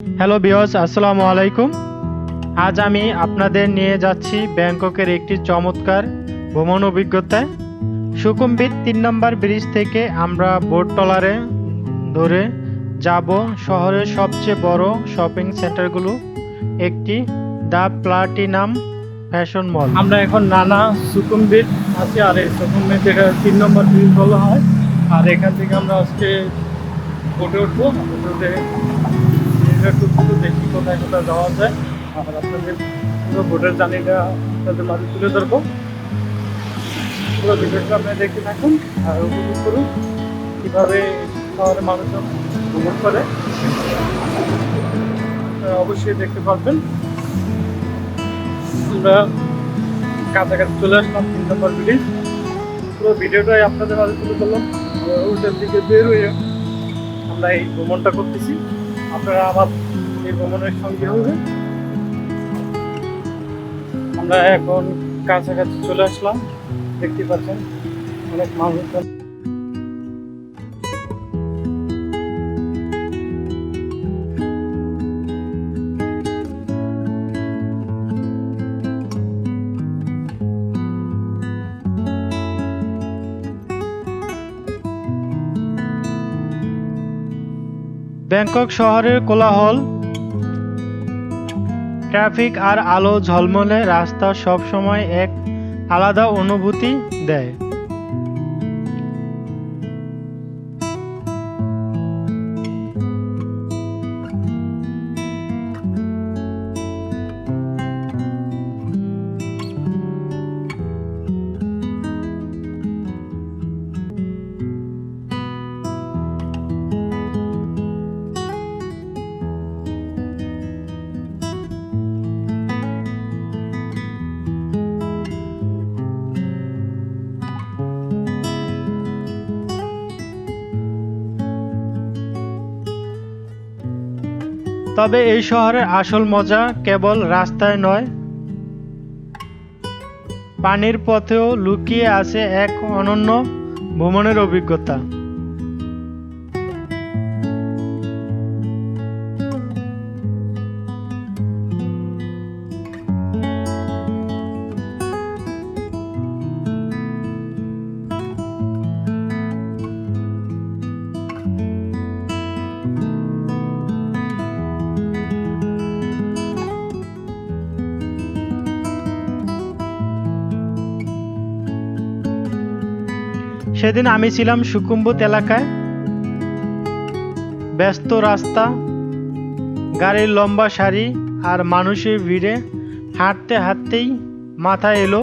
Hello বিয়স আসসালামু আলাইকুম। আজ আমি আপনাদের নিয়ে যাচ্ছি ব্যাংককের একটি চমৎকার ভ্রমণ অভিজ্ঞতায় সুকুম্বিত তিন নম্বর ব্রিজ থেকে আমরা বোট টলারে ধরে যাব শহরের সবচেয়ে বড় শপিং সেন্টারগুলো। একটি দ্য প্লাটিনাম ফ্যাশন মল। আমরা এখন নানা সুকুম্বিত আছি আর এই সুকুম্বিত এটা তিন নম্বর ব্রিজ বলা হয়। আর এখান থেকে আমরা আজকে বোটে উঠবো। একটু দেখি কোথায় কোথায় যাওয়া যায়। আর আপনাদের পুরো ভোটের জার্নিটা আপনাদের মাঝে তুলে ধরবো। পুরো ভিডিওটা আপনি দেখতে থাকুন আর উপভোগ করুন কীভাবে শহরের মানুষজন ভ্রমণ করে। অবশ্যই দেখতে পারবেন। আমরা কাছাকাছি চলে আসলাম তিন নম্বর ব্রিজ পুরো ভিডিওটাই আপনাদের মাঝে তুলে ধরলাম। উল্টের দিকে বের হয়ে আমরা এই ভ্রমণটা করতেছি। আপনারা এই ভ্রমণের সঙ্গে হবে আমরা এখন কাছাকাছি চলে আসলাম। দেখতে পাচ্ছেন, অনেক মানুষ ব্যাংকক শহরের কোলাহল ট্রাফিক আর আলো ঝলমলে রাস্তা সবসময় এক আলাদা অনুভূতি দেয়। তবে এই শহরের আসল মজা কেবল রাস্তায় নয়, পানির পথেও লুকিয়ে আছে এক অনন্য ভ্রমণের অভিজ্ঞতা। সেদিন আমি ছিলাম সুকুম্বত এলাকায়। ব্যস্ত রাস্তা, গাড়ির লম্বা সারি আর মানুষের ভিড়ে হাঁটতে হাঁটতেই মাথা এলো।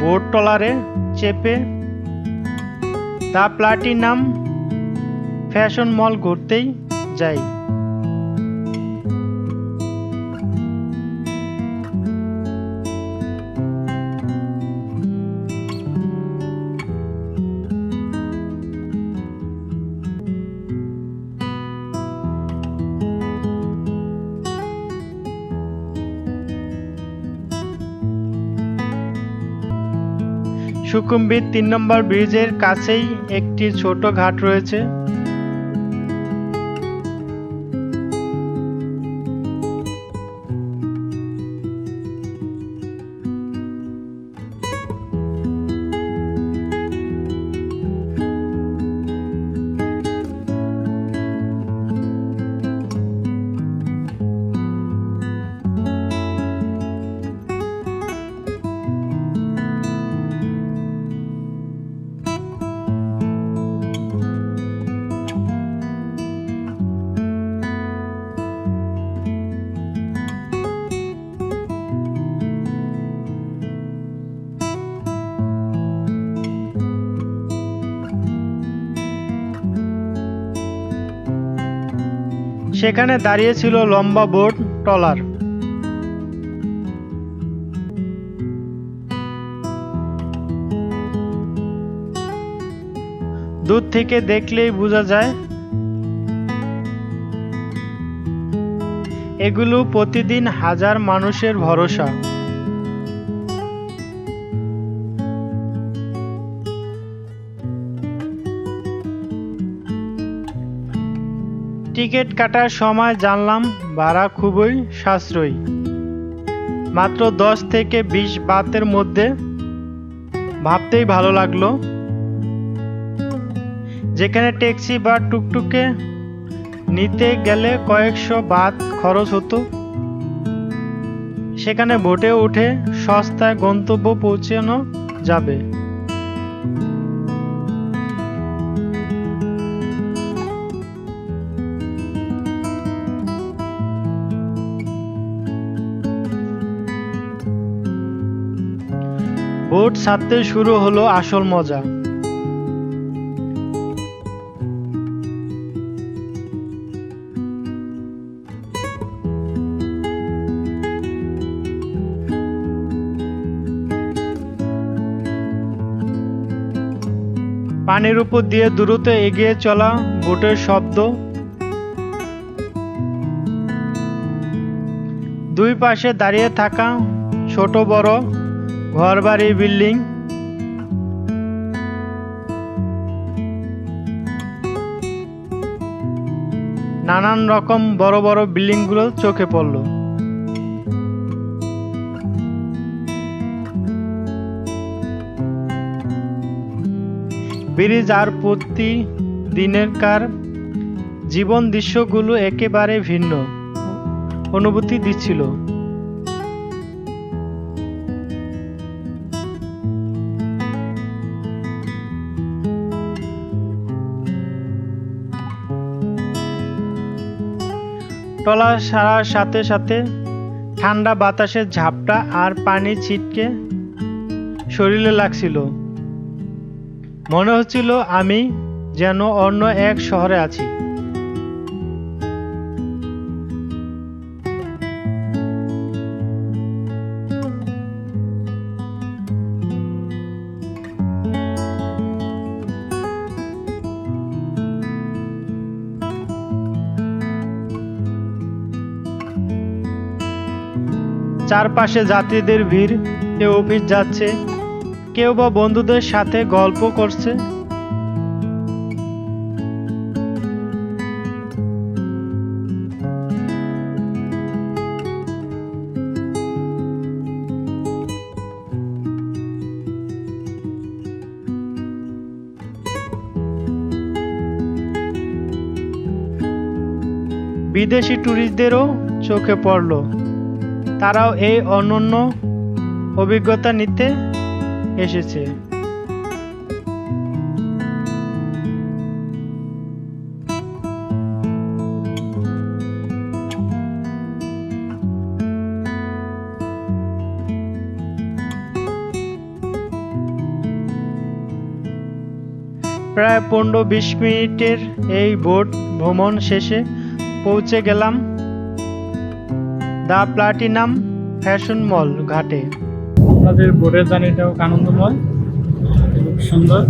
বোট টলারে চেপে দ্য প্লাটিনাম ফ্যাশন মল ঘুরতেই যাই সুকুম্বিত তিন নম্বর ব্রিজের কাছেই একটি ছোট ঘাট রয়েছে। সেখানে দাঁড়িয়ে ছিল লম্বা বোট, ট্রলার। দূর থেকে দেখলেই বোঝা যায়, এগুলো প্রতিদিন হাজার মানুষের ভরসা। টিকিট কাটার সময় জানলাম ভাড়া খুবই সাশ্রয়ী। মাত্র দশ থেকে বিশ বাতের মধ্যে ভাবতেই ভালো লাগল। যেখানে ট্যাক্সি বা টুকটুকে নিতে গেলে কয়েকশো বাত খরচ হতো। সেখানে ভোটে উঠে সস্তায় গন্তব্য পৌঁছানো যাবে। বোট ছাড়তে শুরু হলো আসল মজা। পানির উপর দিয়ে দ্রুত এগিয়ে চলা বোটের শব্দ। দুই পাশে দাঁড়িয়ে থাকা ছোট বড় ঘরবাড়ি, বিল্ডিং। নানান রকম বড় বড় বিল্ডিংগুলো চোখে পড়ল। ব্রিজ আর প্রতি দিনের কার জীবন দৃশ্যগুলো একেবারে ভিন্ন। অনুভূতি দিচ্ছিল। টলা সারার সাথে সাথে ঠান্ডা বাতাসের ঝাপটা আর পানি ছিটকে শরীরে লাগছিল। মনে হচ্ছিল আমি যেন অন্য এক শহরে আছি। চারপাশে যাত্রীদের ভিড়, কেউ অফিস যাচ্ছে, কেউ বা বন্ধুদের সাথে গল্প করছে। বিদেশি ট্যুরিস্টদেরও চোখে পড়ল। তারাও এই অনন্য অভিজ্ঞতা নিতে এসেছে। প্রায় পনেরো বিশ মিনিটের এই বোট ভ্রমণ শেষে পৌঁছে গেলাম। দ্য প্লাটিনাম ফ্যাশন মল ঘাটে। আপনাদের বোটের জার্নিটাও আনন্দময় খুব সুন্দর।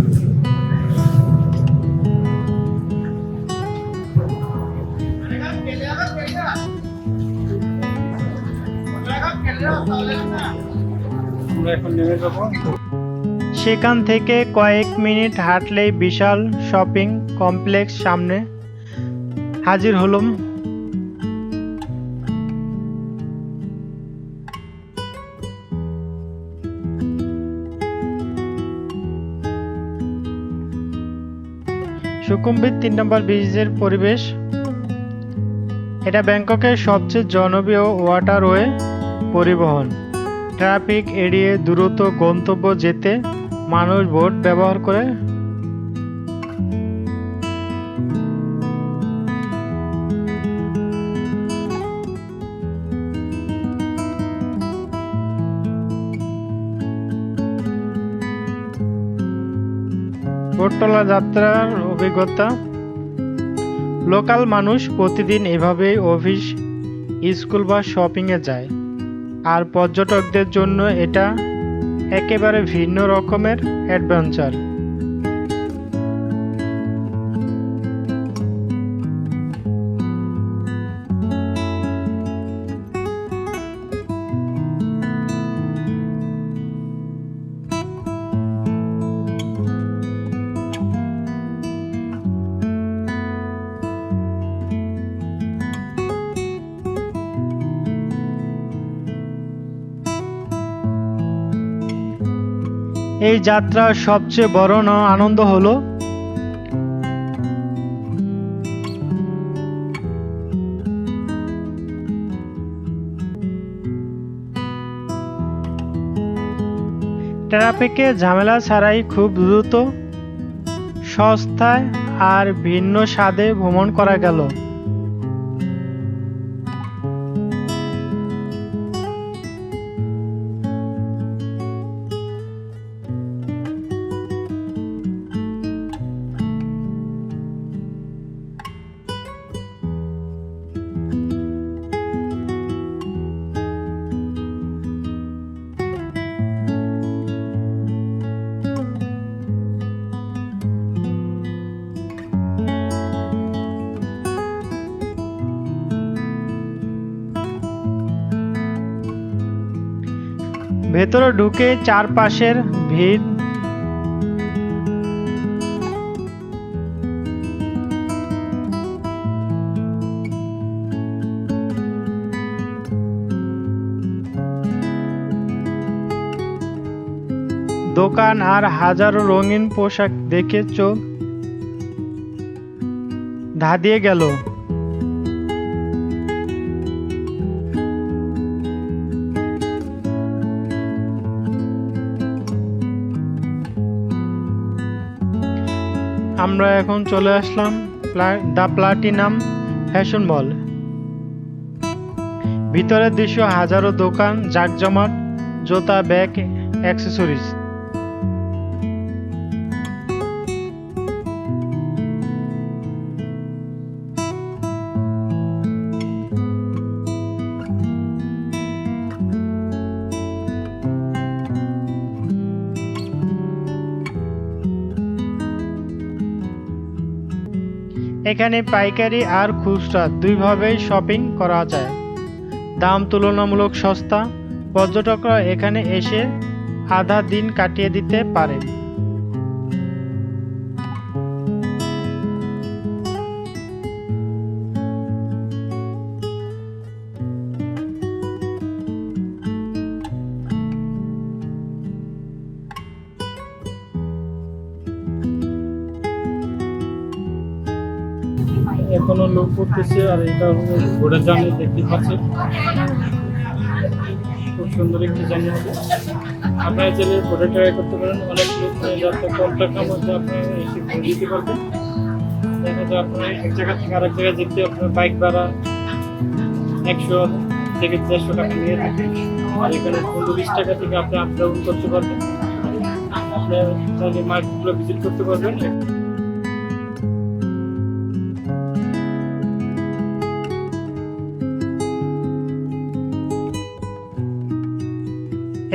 সেখান থেকে কয়েক মিনিট হাঁটলেই বিশাল শপিং কমপ্লেক্স সামনে হাজির হলাম। সুকুম্বিত তিন নম্বর ব্রিজের পরিবেশ। এটা ব্যাংককের সবচেয়ে জনপ্রিয় ওয়াটারওয়ে পরিবহন। ট্রাফিক এড়িয়ে দ্রুত গন্তব্য যেতে মানুষ বোট ব্যবহার করে। বোটতলা যাত্রার অভিজ্ঞতা? লোকাল মানুষ প্রতিদিন এভাবেই অফিস, স্কুল বা শপিংয়ে যায়। আর পর্যটকদের জন্য এটা একেবারে ভিন্ন রকমের অ্যাডভেঞ্চার। যাত্রার সবচেয়ে বড় আনন্দ হলো? ট্রাফিকে ঝামেলা ছাড়াই খুব দ্রুত সস্তায় আর ভিন্ন স্বাদে ভ্রমণ করা গেল। ভেতরে ঢুকে চারপাশের ভিড়। দোকান আর হাজারো রঙিন পোশাক দেখে চোখ ধাঁধিয়ে গেল। আমরা এখন চলে আসলাম দ্য প্লাটিনাম ফ্যাশন মল। ভিতরের দৃশ্য হাজারো দোকান জাকজমাট জোতা, ব্যাগ, অ্যাক্সেসরিজ। এখানে পাইকারি আর খুচরা দুইভাবেই শপিং করা যায়। দাম তুলনামূলক সস্তা। পর্যটকরা এখানে এসে আধা দিন কাটিয়ে দিতে পারে। লোক আর এটা ঘোড়ার জার্নি দেখতে পাচ্ছি খুব সুন্দর একটি জার্নি হবে। আপনারা চাইলে ঘোড়া ট্রাই করতে পারেন। অনেক লোক যাতে কম টাকার মধ্যে আপনি এসে ঘুরে দিতে পারবেন। দেখা যায় আপনার এক জায়গা থেকে আরেক জায়গায় যেতে আপনার বাইক ভাড়া একশো থেকে দেড়শো টাকা নিয়ে থাকে আর এখানে পনেরো বিশ টাকা থেকে আপনি আপ ডাউন করতে পারবেন। আপনি চাইলে মার্কেটগুলো ভিজিট করতে পারবেন।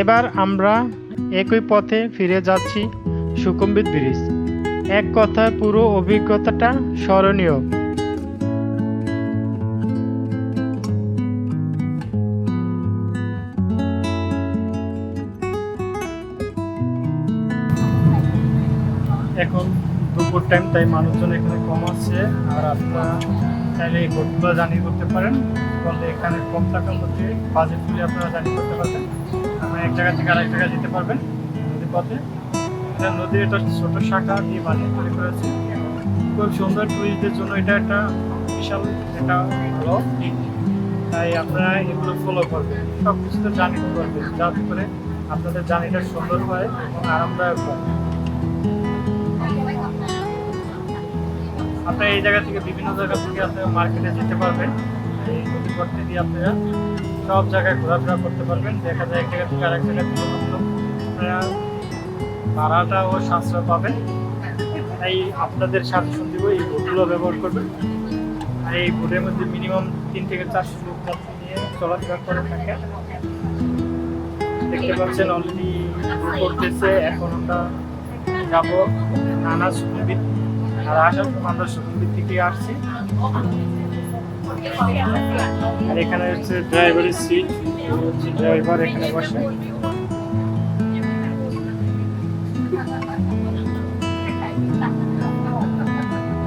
এবার আমরা একই পথে ফিরে যাচ্ছি সুকুম্বিত ব্রিজ। এক কথায় পুরো অভিজ্ঞতাটা স্মরণীয়। এখন দুপুর টাইম তাই মানুষজন এখানে কম আছে আর আপনারা চাইলে এই বোটগুলো জার্নি করতে পারেন। ফলে এখানে কম টাকার মধ্যে বাজেট আপনারা জার্নি করতে পারবেন। এক জায়গা থেকে আরেক জায়গায় যেতে পারবেন নদী পথে। এটা নদীর একটা ছোট শাখা দিয়ে বানিয়ে তৈরি করেছে। খুব সুন্দর টুরিস্টদের জন্য এটা একটা বিশাল একটা ভালো তাই আপনারা এগুলো ফলো করবেন। সব কিছুতে জার্নি করবেন যাতে করে আপনাদের জার্নিটা সুন্দর হয় এবং আরামদায়ক হয়। আপনারা এই জায়গা থেকে বিভিন্ন জায়গা থেকে আপনারা মার্কেটে যেতে পারবেন। এই নদী পথে দিয়ে আপনারা সব জায়গায় ঘোরাফেরা করতে পারবেন। দেখা যায় এক জায়গা থেকে আরেক জায়গায় আপনারা ভাড়াটাও সাশ্রয় পাবেন। তাই আপনাদের সাজেশন দিব এই বোটগুলো ব্যবহার করবেন। আর এই বোটের মধ্যে মিনিমাম তিন থেকে চারশো লোক যাত্রী নিয়ে চলাফেরা করে থাকে দেখতে পাচ্ছেন অলরেডি করতেছে। এখন আমরা যাব নানা সুবিধ আর আসার আমরা সুকুম্বির থেকে আসছি। আর এখানে হচ্ছে ড্রাইভারের সিট ড্রাইভার এখানে বসে।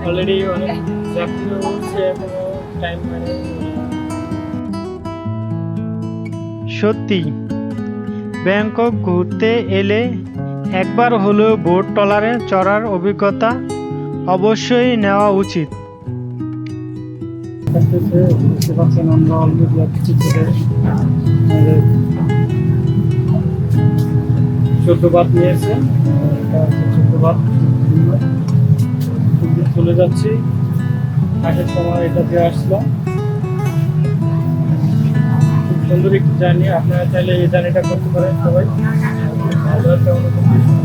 অলরেডি অনেক টাইম মানে সত্যি, ব্যাংকক ঘুরতে এলে একবার হলেও বোট টলারে চড়ার অভিজ্ঞতা অবশ্যই নেওয়া উচিত। দেখতেছে দেখতে পাচ্ছেন আমরা অলরেডি যাচ্ছি থেকে চোদ্দ বাদ নিয়েছে চোদ্দ বাদ। চলে যাচ্ছি। আগের সময় এটা দিয়ে আসলাম। সুন্দর একটি জার্নি, আপনারা চাইলে এই জার্নিটা করতে পারেন সবাই। ভালো একটা অনুভূতি।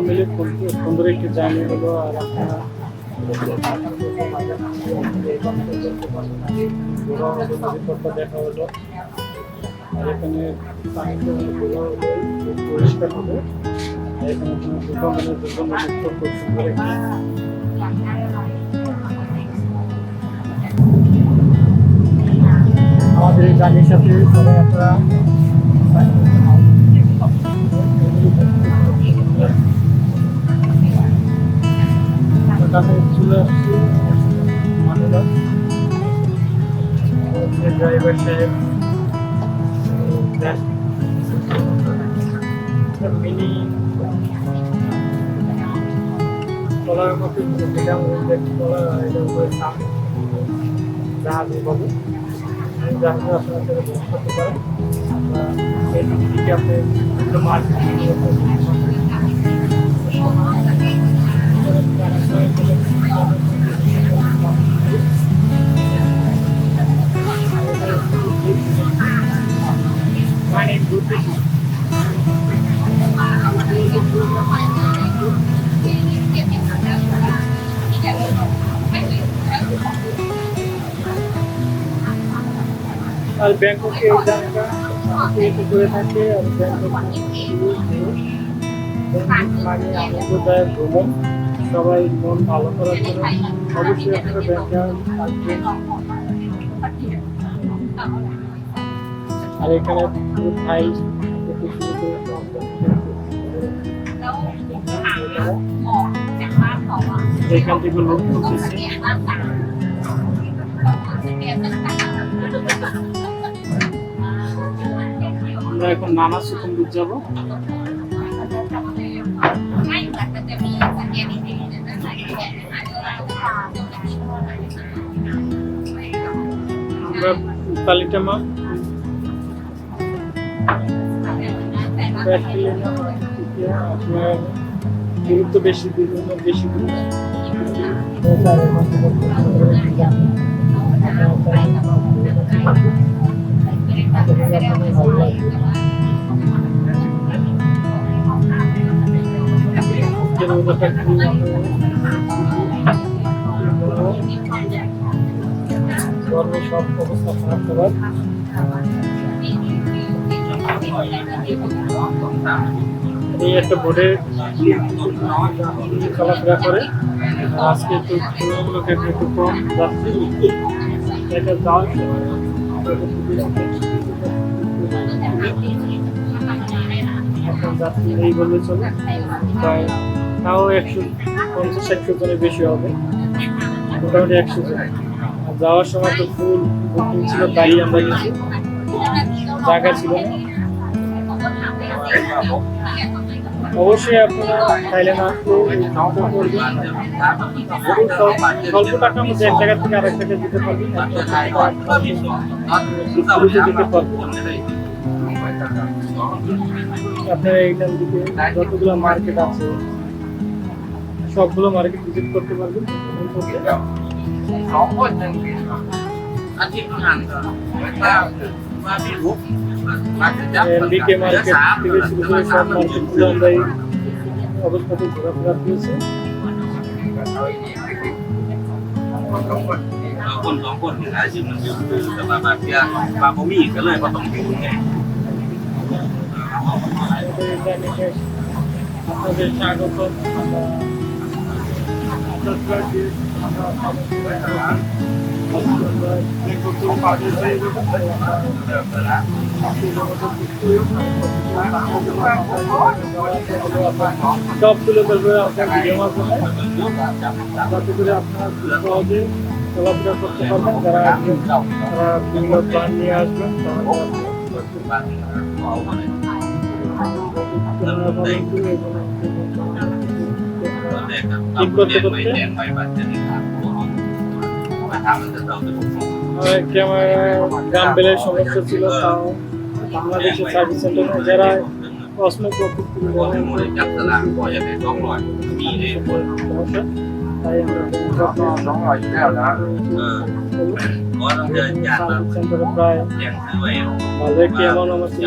মিলে সুন্দর একটি জার্নি হলো আর আপনারা দেখা হলো আর এখানে পরিষ্কার খুব সুন্দর আমাদের এই জার্নির সাথে সবাই আপনারা কাছে চলে আসছি মানুষরা ড্রাইভার সাহেব মিনি টলার মতো যেটা টলার এটা উপরে আপনার সাথে বুক করতে পারেন আমরা এই দিকে আপনি মার্কেট আর ব্যাংককে এই জায়গা একটু করে থাকে আর ব্যাংকক মানে আনন্দদায়ক ভ্রমণ সবাই মন ভালো করার জন্য অবশ্যই আপনারা ব্যাংকে আসবেন আর এখানে পুরো থাই থেকে শুরু করে এখান থেকে লোক আমরা এখন নানা সুকুম্বির যাব। আমরা গুরুত্ব বেশি বিভিন্ন বেশি গরমে সব এই একটা বোর্ডে চলাফেরা করে আজকে একটু তুলনামূলক একটু কম যাচ্ছে এটা যাওয়ার এই বললে চলে। প্রায় তাও একশো পঞ্চাশ একশো জনের বেশি হবে। মোটামুটি একশো জন। আর যাওয়ার সময় তো ফুল বুকিং ছিল তাই আমরা গেছি। জায়গা ছিল। অবশ্যই আপনারা খুব স্বল্প- টাকার মধ্যে এক জায়গা থেকে আরেক জায়গায় যেতে পারবেন। ঘুরতে যেতে পারবেন। আপনারা এইখান থেকে যতগুলো মার্কেট আছে সবগুলো মার্কেট ভিজিট করতে পারবেন ভ্রমণ করতে। এমবিকে মার্কেট থেকে শুরু করে সব মার্কেটগুলো আমরা এই অবস্থাতে ঘোরাফেরা পেয়েছি คนสองคนนี่นะอยู่มันอยู่แต่ว่าบางทีบางบ่มีก็เลยบ่ต้องอยู่ไง আপনাদের স্বাগত সব তুলে ধরবে আপনার ভিডিও মাধ্যমে। যাতে করে আপনারা সহজে চলাফেরা করতে পারবেন। যারা তারা বিভিন্ন প্ল্যান নিয়ে আসবেন। তাহলে ঠিক করতে করতে বেলের সমস্যা ছিল তাও বাংলাদেশের সার্ভিস সেন্টারে যারা আমরা প্রায় আমার ছিল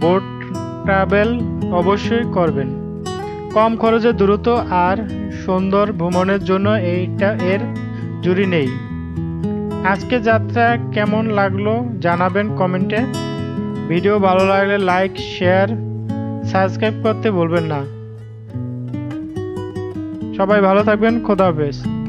বোট ট্রাভেল অবশ্যই করবেন। কম খরচে দ্রুত আর সুন্দর ভ্রমণের জন্য এইটা এর জুড়ি নেই। আজকে যাত্রা কেমন লাগল জানাবেন কমেন্টে। ভিডিও ভালো লাগলে লাইক, শেয়ার, সাবস্ক্রাইব করতে ভুলবেন না। সবাই ভালো থাকবেন, খোদা হাফেজ।